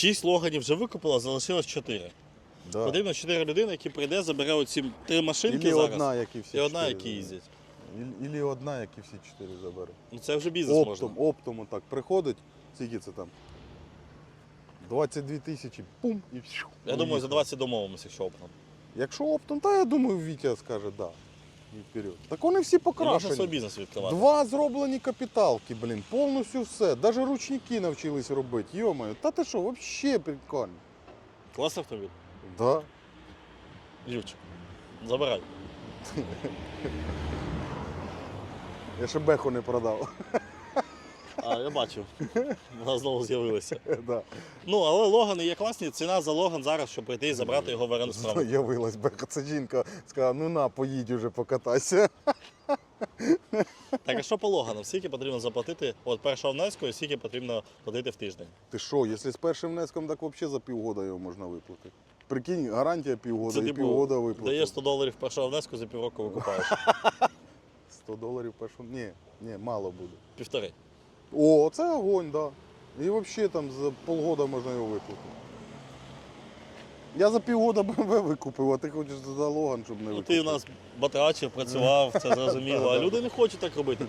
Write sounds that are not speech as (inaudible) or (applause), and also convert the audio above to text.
Шість логанів вже викупила, залишилось чотири. Да. Потрібно чотири людини, які прийде, забере оці три машинки Ілі зараз. одна, як і всі і одна, чотири які їздять. Ілі одна, як і всі чотири забере. Ну це вже бізнес Оптом, можна. оптом отак приходить, скільки це там? 22 тисячі, пум, і Я думаю, за 20 домовимося, якщо опнем. Якщо оптом, то я думаю, Вітя скаже да. І вперед. Так вони всі І можна свій покрашені. бізнес відкривати. Два зроблені капіталки, блін, повністю все. Навіть ручники навчились робити. Йомаю, та ти що, взагалі прикольно. Клас автомобіль. Да. Юрчик, забирай. (laughs) Я ще беху не продав. А, я бачив. Вона знову з'явилася. (laughs) да. Ну, але Логани є класні. Ціна за Логан зараз, щоб прийти і забрати його в оренду. З'явилась беха. (laughs) Це жінка сказала, ну на, поїдь уже покатайся. Так, а що по Логанам? Скільки потрібно заплатити от першого внеску і скільки потрібно платити в тиждень? Ти що, якщо з першим внеском, так взагалі за півгода його можна виплатити. Прикинь, гарантія півгода Це і типу, півгода виплатити. даєш 100 доларів першого внеску, за півроку викупаєш. (laughs) 100 доларів першу. Ні, ні, мало буде. Півтори. О, це огонь, да. І взагалі там за полгода можна його викупити. Я за півгода БМВ (laughs) викупив, а ти хочеш за Логан, щоб не Ну, ти у нас батрачив, працював, це (laughs) зрозуміло. А люди не хочуть так робити.